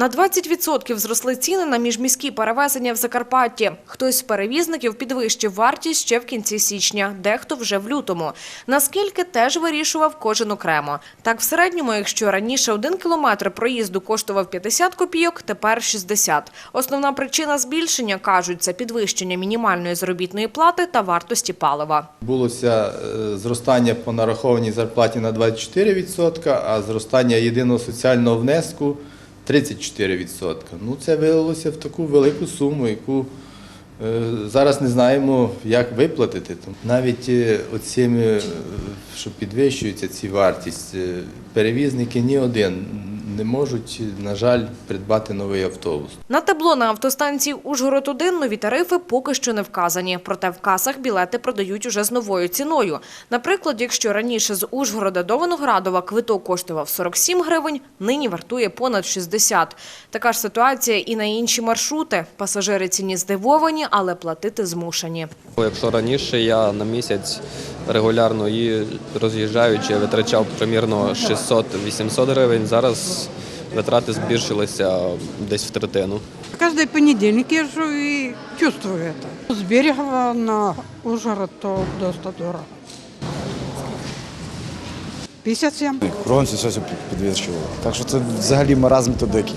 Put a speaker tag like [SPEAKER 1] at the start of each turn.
[SPEAKER 1] На 20% зросли ціни на міжміські перевезення в Закарпатті. Хтось з перевізників підвищив вартість ще в кінці січня, дехто вже в лютому. Наскільки теж вирішував кожен окремо. Так, в середньому, якщо раніше один кілометр проїзду коштував 50 копійок, тепер 60. Основна причина збільшення, кажуть, це підвищення мінімальної заробітної плати та вартості палива.
[SPEAKER 2] Булося е, зростання по нарахованій зарплаті на 24%, а зростання єдиного соціального внеску 34%. Ну, це вилилося в таку велику суму, яку е, зараз не знаємо, як виплатити. Навіть оцим, е, що підвищується ці вартість, е, перевізники ні один не можуть, на жаль, придбати новий автобус.
[SPEAKER 1] На табло на автостанції Ужгород-1 нові тарифи поки що не вказані. Проте в касах білети продають уже з новою ціною. Наприклад, якщо раніше з Ужгорода до Виноградова квиток коштував 47 гривень, нині вартує понад 60. Така ж ситуація і на інші маршрути. Пасажири ціні здивовані, але платити змушені.
[SPEAKER 3] Якщо раніше я на місяць регулярно і роз'їжджаючи витрачав примірно 600-800 гривень, зараз витрати збільшилися десь в третину.
[SPEAKER 4] Каждый понедельник езжу и чувствую это. С Берегова на Ужгород то доста дорого. 57.
[SPEAKER 5] Кругом все щось підвищувало. Так що це взагалі маразм то дикий.